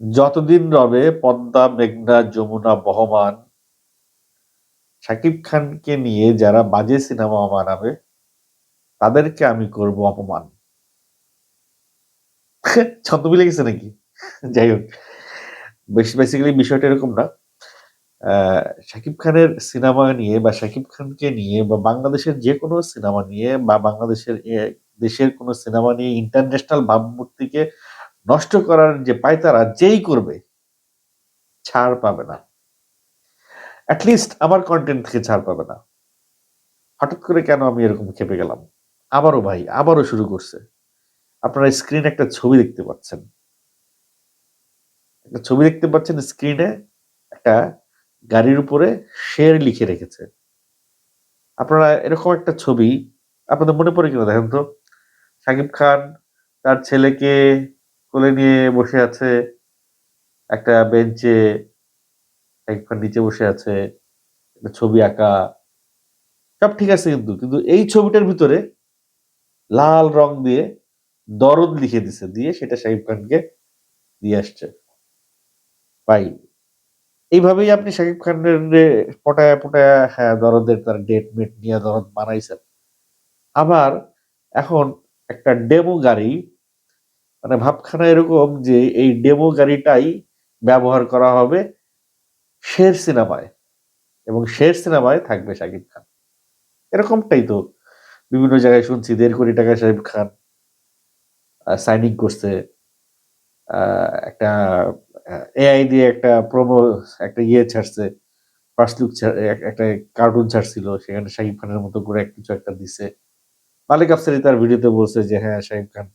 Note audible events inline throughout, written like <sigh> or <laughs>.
যতদিন রবে পদ্মা, মেঘনা, যমুনা, বহমান, শাকিব খানকে নিয়ে যারা বাজে সিনেমা বানাবে, তাদেরকে আমি করব অপমান। <laughs> ছন্দ মিলে গেছে নাকি? যাই হোক বেসিক্যালি বিষয়টা এরকম না। শাকিব খানের সিনেমা নিয়ে বা শাকিব খানকে নিয়ে বা বাংলাদেশের যে কোনো সিনেমা নিয়ে বা বাংলাদেশের দেশের কোনো সিনেমা নিয়ে ইন্টারন্যাশনাল ভাবমূর্তিকে নষ্ট করার যে পায়তারা, যেই করবে, ছাড় পাবে না। অ্যাটলিস্ট আমার কন্টেন্ট থেকে ছাড় পাবে না। হঠাৎ করে কেন আমি এরকম খেপে গেলাম? আবারও ভাই, আবারও শুরু করছে। আপনারা স্ক্রিনে একটা ছবি দেখতে পাচ্ছেন। একটা ছবি দেখতে পাচ্ছেন স্ক্রিনে একটা গাড়ির উপরে শের লিখে রেখেছে। আপনারা এরকম একটা ছবি, আপনাদের মনে পড়ে কিনা দেখেন তো? শাকিব খান, তার ছেলেকে কোলে নিয়ে বসে আছে একটা বেঞ্চে খান নিচে বসে আছে, একটা ছবি আঁকা, সব ঠিক আছে কিন্তু কিন্তু এই ছবিটার ভিতরে লাল রং দিয়ে দরদ লিখে দিছে, দিয়ে সেটা শাকিব খানকে দিয়ে আসছে। ভাই এইভাবেই আপনি শাকিব খানের পটায়া পটায়া হ্যাঁ দরদের তার ডেট মেট নিয়ে দরদ বানাইছেন। আবার এখন একটা ডেমো গাড়ি মানে ভাবখানা এরকম যে এই ডেমো গাড়িটাই ব্যবহার করা হবে শের সিনেমায়। এবং শের সিনেমায় থাকবে শাকিব খান। এরকমটাই তো বিভিন্ন জায়গায় শুনছি, দেড় কোটি টাকা শাকিব খান সাইনিং করছে একটা এআই দিয়ে একটা প্রোমো একটা ইয়ে ছাড়ছে ফার্স্ট লুক একটা কার্টুন ছাড়ছিল, সেখানে শাকিব খানের মতো করে কিছু একটা দিছে। মালিক আফসারি তার ভিডিওতে বলছে যে হ্যাঁ শাকিব খান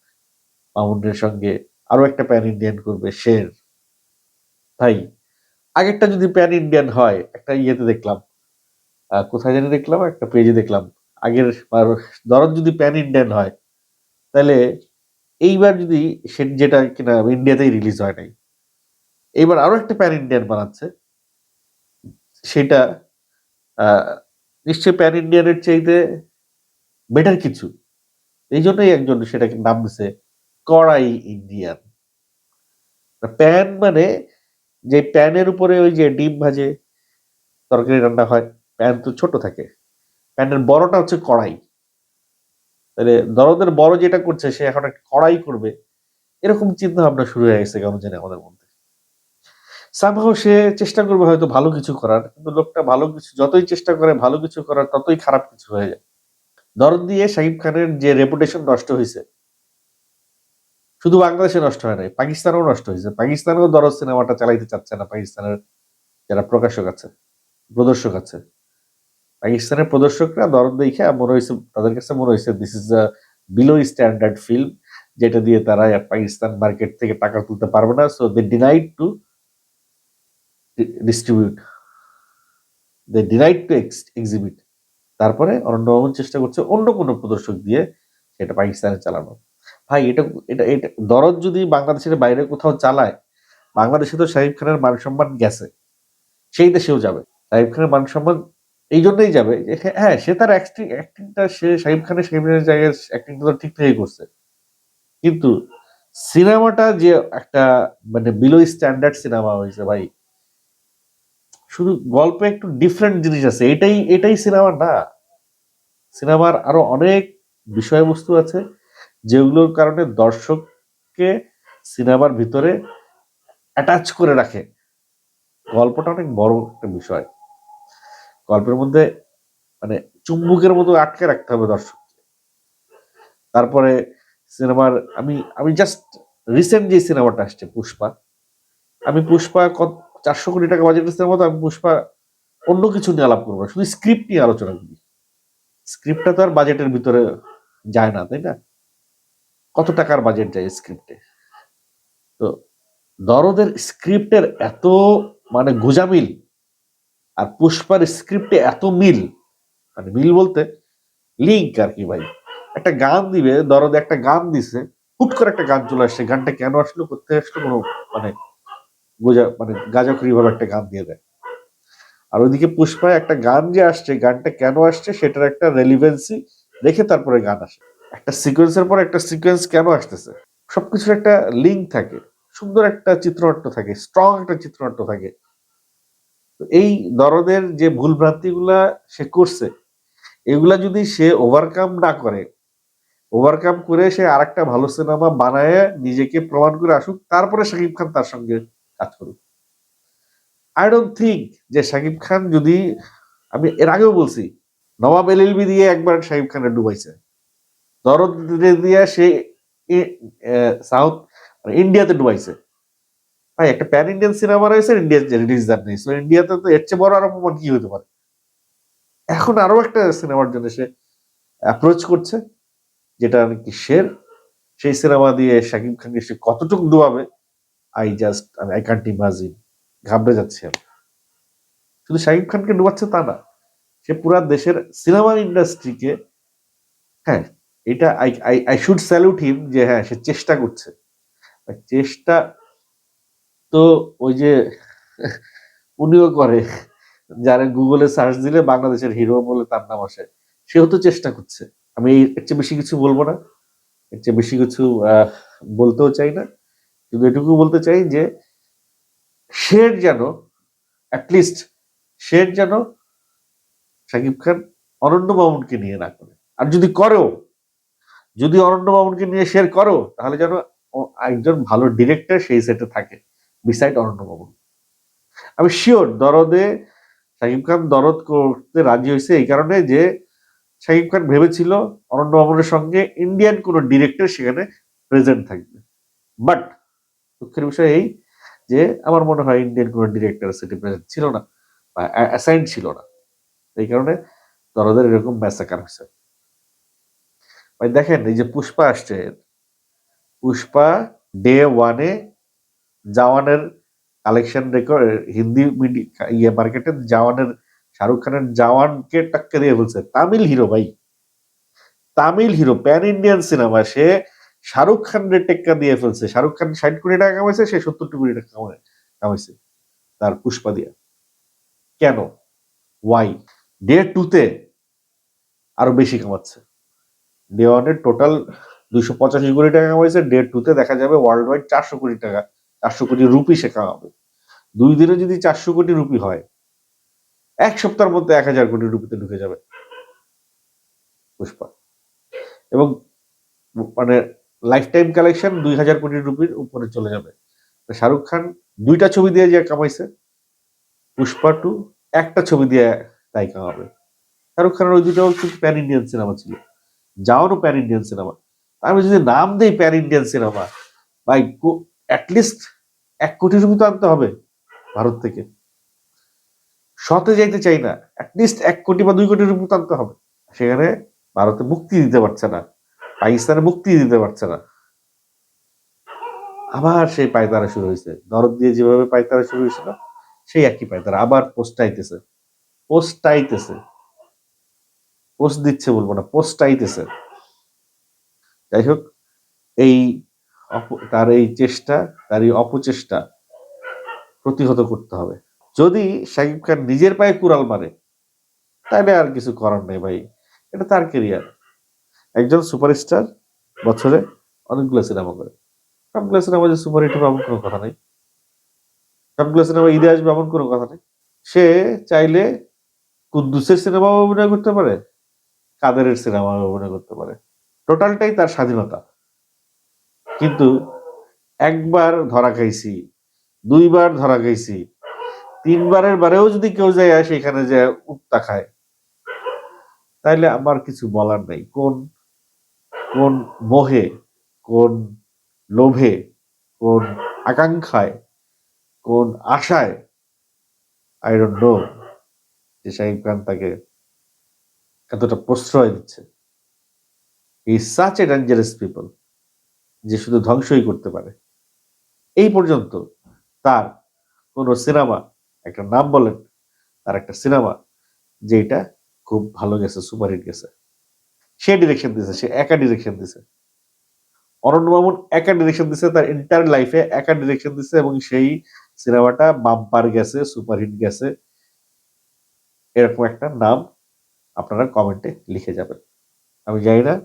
মামুনের সঙ্গে আরও একটা প্যান ইন্ডিয়ান করবে, শের। ভাই, আগেরটা যদি প্যান ইন্ডিয়ান হয়, একটা ইয়েতে দেখলাম কোথায় জানি দেখলাম, একটা পেজে দেখলাম, আগের দরদ যদি প্যান ইন্ডিয়ান হয়, তাহলে এইবার যদি সে যেটা কিনা ইন্ডিয়াতেই রিলিজ হয় নাই, এইবার আরও একটা প্যান ইন্ডিয়ান বানাচ্ছে, সেটা নিশ্চয়ই প্যান ইন্ডিয়ানের চাইতে বেটার কিছু। এই জন্যই একজন সেটাকে নাম দিছে কড়াই ইন্ডিয়ান। প্যান মানে যে প্যানের উপরে ওই যে ডিম ভাজে, তরকারি রান্না হয়, প্যান তো ছোট থাকে। প্যানের বড়টা হচ্ছে কড়াই। তাহলে দরদের বড় যেটা করছে, সে এখন একটা কড়াই করবে। এরকম চিন্তা ভাবনা শুরু হয়ে গেছে কেমন জানি আমাদের মধ্যে। সামহাও সে চেষ্টা করবে হয়তো ভালো কিছু করার, কিন্তু লোকটা ভালো কিছু, যতই চেষ্টা করে ভালো কিছু করার, ততই খারাপ কিছু হয়ে যায়। দরদ দিয়ে শাকিব খানের যে রেপুটেশন নষ্ট হয়েছে শুধু বাংলাদেশে নষ্ট হয় নাই পাকিস্তানেও নষ্ট হয়েছে। পাকিস্তানেও দরদ সিনেমাটা চালাইতে চাচ্ছে না পাকিস্তানের যারা প্রকাশক আছে, প্রদর্শক আছে। পাকিস্তানের প্রদর্শকরা দরদ দেখে মনে হয়েছে, তাদের কাছে মনে হয়েছে this is a below standard film যেটা দিয়ে তারা পাকিস্তান মার্কেট থেকে টাকা তুলতে পারবে না। So they denied to distribute they denied to exhibit তারপরে অরণ্য চেষ্টা করছে অন্য কোনো প্রদর্শক দিয়ে সেটা পাকিস্তানে চালানো। ভাই এটা এটা এটা দরদ যদি বাংলাদেশের বাইরে কোথাও চালায় বাংলাদেশে তো শাহিব খানের মান সম্মান গেছে সেই দেশেও যাবে। শাহিব খানের মান সম্মান এই জন্যই যাবে। হ্যাঁ, হ্যাঁ সে তার অ্যাক্টিং অ্যাক্টিংটা সে শাহিব খানের শাহিব খানের জায়গায় অ্যাক্টিংটা তো ঠিকঠাকই করছে। কিন্তু সিনেমাটা যে একটা মানে বিলো স্ট্যান্ডার্ড সিনেমা হয়েছে ভাই শুধু গল্পে একটু ডিফারেন্ট জিনিস আছে। এটাই এটাই সিনেমা না। সিনেমার আরও অনেক বিষয়বস্তু আছে। যেগুলোর কারণে দর্শককে সিনেমার ভিতরে অ্যাটাচ করে রাখে। গল্পটা অনেক বড় একটা বিষয়। গল্পের মধ্যে মানে চুম্বুকের মতো আটকে রাখতে হবে দর্শককে। তারপরে সিনেমার আমি আমি জাস্ট রিসেন্ট যে সিনেমাটা আসছে, পুষ্পা, আমি পুষ্পা কত, চারশো কোটি টাকা বাজেটের সিনেমা তো আমি পুষ্পা অন্য কিছু নিয়ে আলাপ করব না, শুধু স্ক্রিপ্ট নিয়ে আলোচনা করি। স্ক্রিপ্টটা তো আর বাজেটের ভিতরে যায় না, তাই না? কত টাকার বাজেট যায় স্ক্রিপ্টে তো দরদের স্ক্রিপ্টের এত মানে গোজামিল আর পুষ্পার স্ক্রিপ্টে এত মিল মানে মিল বলতে লিঙ্ক আর কি ভাই। একটা গান দিবে, দরদ একটা গান দিছে, হুট করে একটা গান চলে আসছে, গানটা কেন আসলো করতে আসলো, কোনো মানে গোজা মানে গাজাখড়ি ভাবে একটা গান দিয়ে দেয়। আর ওইদিকে পুষ্পায় একটা গান যে আসছে, গানটা কেন আসছে, সেটার একটা রেলিভেন্সি দেখে তারপরে গান আসে। একটা সিকোয়েন্সের পর একটা সিকোয়েন্স কেন আসতেছে? সবকিছুর একটা লিঙ্ক থাকে, সুন্দর একটা চিত্রনাট্য থাকে স্ট্রং একটা চিত্রনাট্য থাকে। এই দরদের যে ভুল ভ্রান্তিগুলা সে করছে, এগুলা যদি সে ওভারকাম না করে ওভারকাম করে সে আরেকটা ভালো সিনেমা বানায় নিজেকে প্রমাণ করে আসুক, তারপরে শাকিব খান তার সঙ্গে কাজ করুক। আই ডোন্ট থিঙ্ক যে শাকিব খান যদি, আমি এর আগেও বলছি, নবাব এলএলবি দিয়ে একবার শাকিব খানের ডুবাইছে। দরদ দিয়ে সে সাউথ ইন্ডিয়াতে ডুবাইছে। ভাই, একটা প্যান ইন্ডিয়ান সিনেমা রয়েছে ইন্ডিয়া রিলিজ নেই। সো ইন্ডিয়াতে তো এর চেয়ে বড় আর অপমান কি হতে পারে? এখন আরও একটা সিনেমার জন্য সে অ্যাপ্রোচ করছে, যেটা নাকি শের সেই সিনেমা দিয়ে শাকিব খানকে সে কতটুকু ডুবাবে I just I can't imagine ঘাবড়ে যাচ্ছে আমি। শুধু শাকিব খানকে ডুবাচ্ছে তা না, সে পুরা দেশের সিনেমা ইন্ডাস্ট্রিকে হ্যাঁ এটা I I I should salute him যে হ্যাঁ সে চেষ্টা করছে। চেষ্টা তো ওই যে উনিও করে, যারা গুগলে সার্চ দিলে বাংলাদেশের হিরো বলে তার নাম আসে, সেও তো চেষ্টা করছে। আমি এর চেয়ে বেশি কিছু বলব না। এর চেয়ে বেশি কিছু বলতেও চাই না। কিন্তু এটুকু বলতে চাই যে, শের যেন অ্যাটলিস্ট শের যেন শাকিব খান অনন্য মামুনকে নিয়ে না করে। আর যদি করেও যদি অনন্য মামুনকে নিয়ে শেয়ার করো, তাহলে যেন একজন ভালো ডিরেক্টর সেই সেটে থাকে বিসাইড অনন্য মামুন আমি শিওর দরদে শাকিব খান দরদ করতে রাজি হয়েছে এই কারণে যে শাকিব খান ভেবেছিল অনন্য মামুনের সঙ্গে ইন্ডিয়ান কোন ডিরেক্টর সেখানে প্রেজেন্ট থাকবে। বাট দুঃখের বিষয় এই যে আমার মনে হয় ইন্ডিয়ান কোন ডিরেক্টর সেটি প্রেজেন্ট ছিল না বা অ্যাসাইন ছিল না। এই কারণে দরদের এরকম ম্যাসাকার হয়েছে। ভাই, দেখেন এই যে পুষ্পা আসছে। পুষ্পা ডে ওয়ানে জাওয়ানের কালেকশন রেকর্ড হিন্দি ইয়ে মার্কেটে জাওয়ানের, শাহরুখ খানের জাওয়ানকে টাক্কা দিয়ে বলছে, তামিল হিরো ভাই, Tamil hero pan Indian cinema সে শাহরুখ খানের টেক্কা দিয়ে ফেলছে। শাহরুখ খান ষাট কোটি টাকা কামাইছে, সে সত্তর কোটি টাকা কামাইছে তার পুষ্পা দিয়া। কেন? ওয়াই ডে টুতে আরও বেশি কামাচ্ছে। ডে ওয়ানের টোটাল দুইশো পঁচাশি কোটি টাকা কামাইছে ডে টুতে দেখা যাবে ওয়ার্ল্ড ওয়াইড চারশো কোটি টাকা, চারশো কোটি রুপি সে কামাবে দুই দিনে যদি চারশো কোটি রুপি হয়, এক সপ্তাহের মধ্যে এক হাজার কোটি রুপিতে ঢুকে যাবে। পুষ্পা। এবং মানে লাইফ টাইম কালেকশন দুই হাজার কোটি রুপির উপরে চলে যাবে। শাহরুখ খান দুইটা ছবি দিয়ে যে কামাইছে, পুষ্পা টু একটা ছবি দিয়ে তাই কামাবে শাহরুখ খানের ওই দুটো প্যান ইন্ডিয়ান সিনেমা ছিল। যাওয়ারও প্যান ইন্ডিয়ান সিনেমা আমি যদি নাম দেই প্যান ইন্ডিয়ান সিনেমা ভাই অ্যাটলিস্ট এক কোটি রুপি তো আনতে হবে ভারত থেকে। শতে যাইতে চাই না অ্যাটলিস্ট এক কোটি বা দুই কোটি রুপি তো আনতে হবে। সেখানে ভারতে মুক্তি দিতে পারছে না, পাকিস্তানে মুক্তি দিতে পারছে না। আবার সেই পায়তারা শুরু হয়েছে দরদ দিয়ে যেভাবে পায়তারা শুরু হয়েছিল সেই একই পায়তারা আবার পোস্ট আইতেছে। পোস্ট দিচ্ছে বলব না, পোস্ট আইতেছে যাই হোক এই তার এই চেষ্টা, তার এই অপচেষ্টা প্রতিহত করতে হবে। যদি শাকিব খান নিজের পায়ে কুড়াল মারে, তাহলে আর কিছু করার নেই ভাই, এটা তার কেরিয়ার একজন সুপারস্টার বছরে অনেকগুলো সিনেমা করে। সবগুলো সিনেমা যে সুপার হিট হবে এমন কোনো কথা নেই। সবগুলো সিনেমা ঈদে আসবে এমন কোনো কথা নেই। সে চাইলে কুদ্দুসের সিনেমাও অভিনয় করতে পারে কাদেরের সিনেমা অভিনয় করতে পারে। টোটালটাই তার স্বাধীনতা। কিন্তু একবার ধরা খাইছি, দুইবার ধরা খাইছি, তিনবারের বারেও যদি কেউ যায় সেখানে যে উত্তা খায়, তাইলে আমার কিছু বলার নেই। কোন কোন মোহে, কোন লোভে, কোন আকাঙ্ক্ষায়, কোন আশায় আই ডোন্ট নো যে শাহিব খান তাকে এতটা প্রশ্রয় দিচ্ছে। এই সাচ এ ডেঞ্জারাস পিপল যে শুধু ধ্বংসই করতে পারে। এই পর্যন্ত তার কোন সিনেমা, একটা নাম বলেন, তার একটা সিনেমা যেটা খুব ভালো গেছে সুপারহিট গেছে। সে ডিরেকশন দিছে, সে একা ডিরেকশন দিছে। অরণ্য মামুন একা ডিরেকশন দিছে, তার এন্টার লাইফে একা ডিরেকশন দিছে এবং সেই সিনেমাটা বাম্পার গেছে সুপারহিট গেছে। এরকম একটা নাম আপনারা কমেন্টে লিখে যাবেন। আমি জানি না,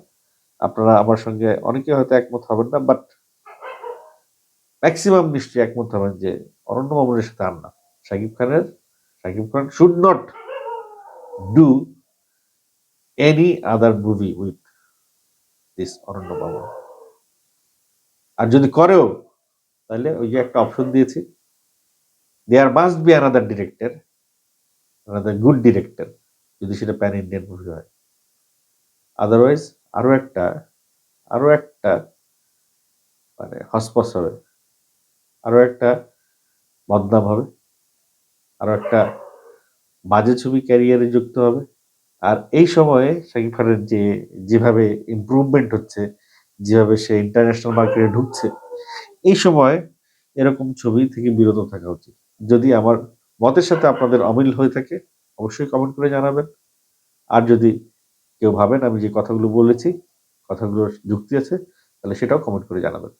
আপনারা আমার সঙ্গে অনেকে হয়তো একমত হবেন না বাট ম্যাক্সিমাম নিশ্চয়ই একমত হবেন যে অরণ্য মামুনের সাথে আর না। শাকিব খানের Shakib Khan should not do any other movie with this Aranya Mamun. আর যদি করেও, তাহলে ওই যে একটা অপশন দিয়েছি। There must be another director another good director যদি সেটা প্যান ইন্ডিয়ান মুভি হয়। আদারওয়াইজ আরও একটা আরও একটা মানে হসপস হবে। আরও একটা বদনাম হবে। আরও একটা বাজে ছবি ক্যারিয়ারে যুক্ত হবে। আর এই সময়ে শাকিব খানের যে, যেভাবে ইমপ্রুভমেন্ট হচ্ছে, যেভাবে সে ইন্টারন্যাশনাল মার্কেটে ঢুকছে, এই সময় এরকম ছবি থেকে বিরত থাকা উচিত। যদি আমার মতের সাথে আপনাদের অমিল হয়ে থাকে অবশ্যই কমেন্ট করে জানাবেন। আর যদি কেউ ভাবেন আমি যে কথাগুলো বলেছি, কথাগুলোর যুক্তি আছে, তাহলে সেটাও কমেন্ট করে জানাবেন।